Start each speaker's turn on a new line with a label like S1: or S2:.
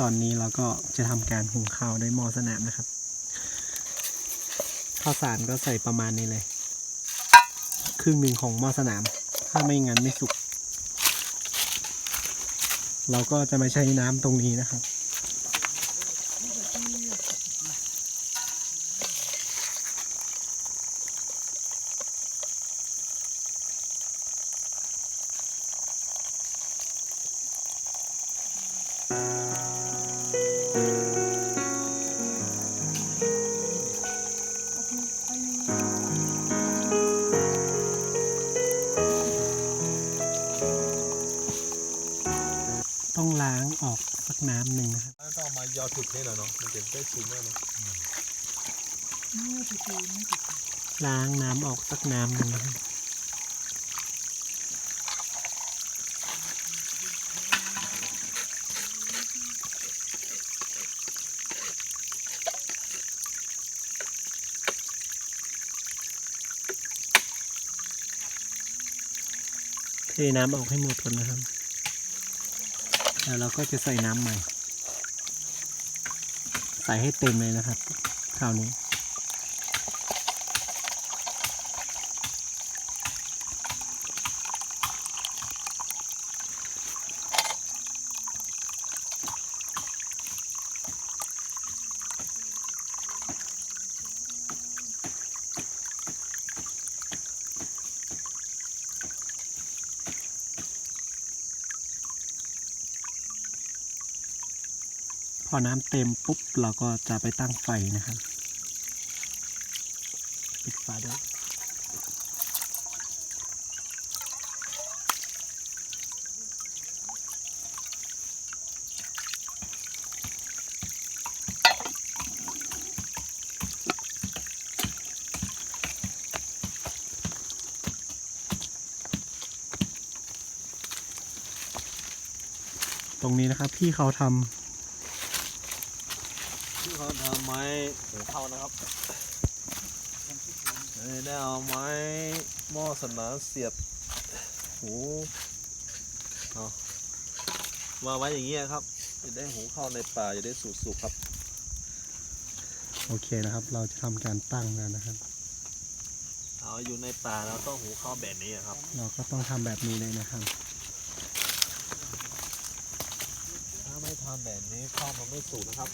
S1: ตอนนี้เราก็จะทำการหุงข้าวด้วยหม้อสนามนะครับ ข้าวสารก็ใส่ประมาณนี้เลย ครึ่งหนึ่งของหม้อสนาม ถ้าไม่งั้นไม่สุก เราก็จะม่ใช้น้ำตรงนี้นะครับ ต้องล้างออกสักน้ำหนึ่งนะครับ
S2: แล้วก็เอามายอถุดนี่แหละเนาะ มันจะได้สูงมากเนาะ
S1: ล้างน้ำออกสักน้ำหนึ่งนะครับ เทน้ำออกให้หมดก่อนนะครับ แล้วเราก็จะใส่น้ำใหม่ ใส่ให้เต็มเลยนะครับ คราวนี้ อน้ำเต็มปุ๊บเราก็จะไปตั้งไฟนะครับปิดฝาด้วยตรงนี้นะครับพี่เขาทำ
S2: ที่เขาทำไม้หุงข้าวนะครับเอ้ยได้เอาไม้หม้อสนามเสียบหูเอามาไว้อย่างเงี้ยครับ จะได้หุงข้าวในป่าจะได้สุกๆครับ
S1: โอเคนะครับ เราจะทำการตั้งแล้วนะครับ
S2: เอาอยู่ในป่าเราต้องหุงข้าวแบบนี้อะครับ
S1: เราก็ต้องทำแบบนี้เลยนะครับ
S2: ถ้าไม่ทำแบบนี้ข้าวมันไม่สุกนะครับ